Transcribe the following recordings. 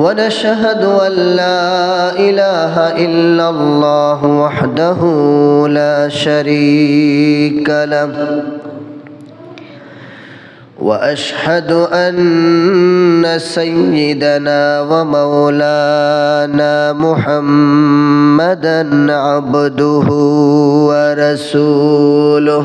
ونشهد أن لا إله إلا الله وحده لا شريك له وأشهد أن سيدنا ومولانا محمدا عبده ورسوله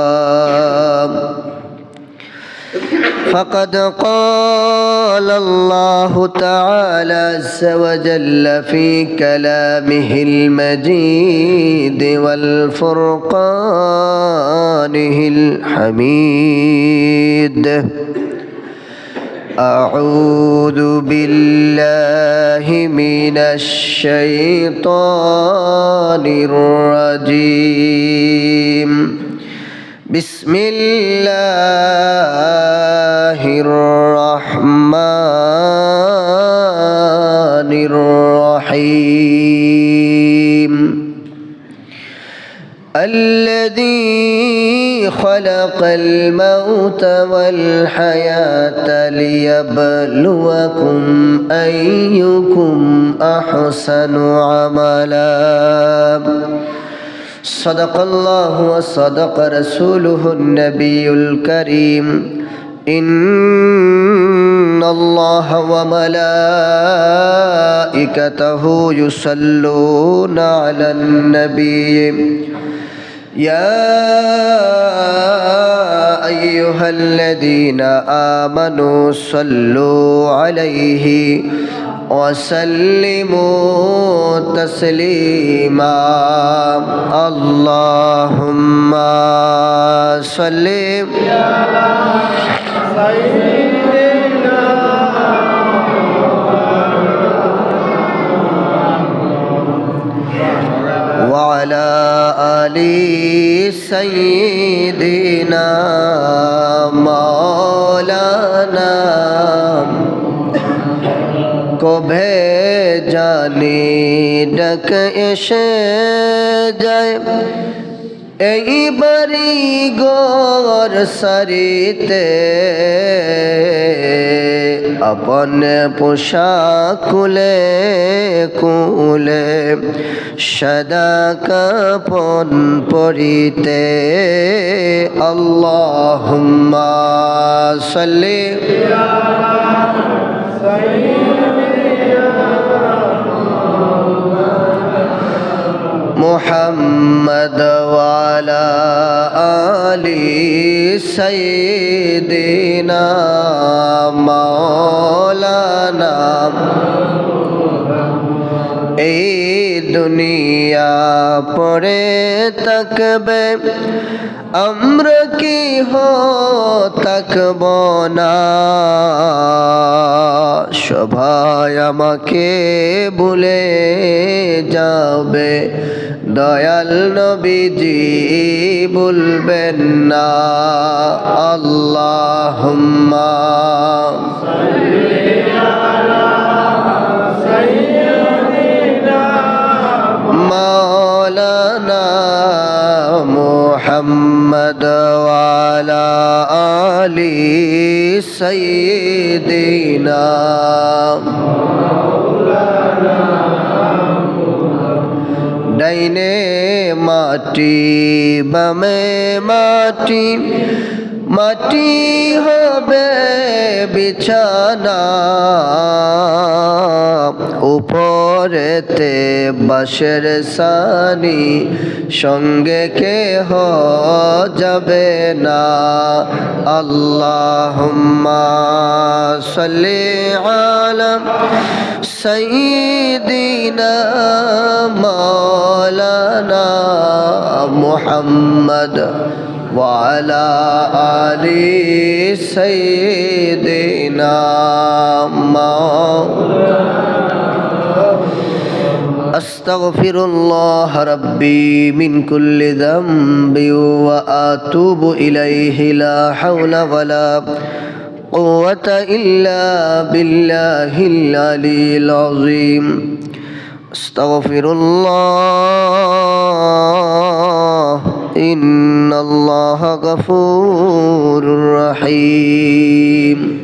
فقد قال الله تعالى عز وجل في كلامه المجيد والفرقانه الحميد. أعوذ بالله من الشيطان الرجيم. بسم الله الذي خلق الموت والحياة ليبلوكم أيكم أحسن عملا. صدق الله وصدق رسوله النبي الكريم. إن الله وملائكته يصلون على النبي. يا أيها الذين آمنوا صلوا عليه وسلموا تسليما. اللهم صل وعلى آل سيدنا مولانا কবে জানি ডাক এসে যায় এই বাড়ি গর সারিতে अपन पुषा कुले कुले सदा कपन परिते अल्लाहुम्मा सल्ली محمد وعلى آل سيدنا সালাম এই দুনিয়া পরে তাকবে আমরা কি হো তাকব না? সভায় আমাকে ভুলে যাবে, দয়াল নবীজি বলবেন না। আল্লাহ مولانا محمد وعلى آل سيدنا ডাইনে মাটি বামে মাটি মাটি হবে বিছানা উপরেতে বাসের সানি সঙ্গে কেহ যাবে না আল্লাহুম্মা সাল্লি আলা সাইয়্যিদিনা মাওলানা মুহাম্মদ وعلى آل سيدنا واستغفر الله ربي من كل ذنب واتوب اليه لا حول ولا قوه الا بالله العلي العظيم استغفر الله ان الله غفور رحيم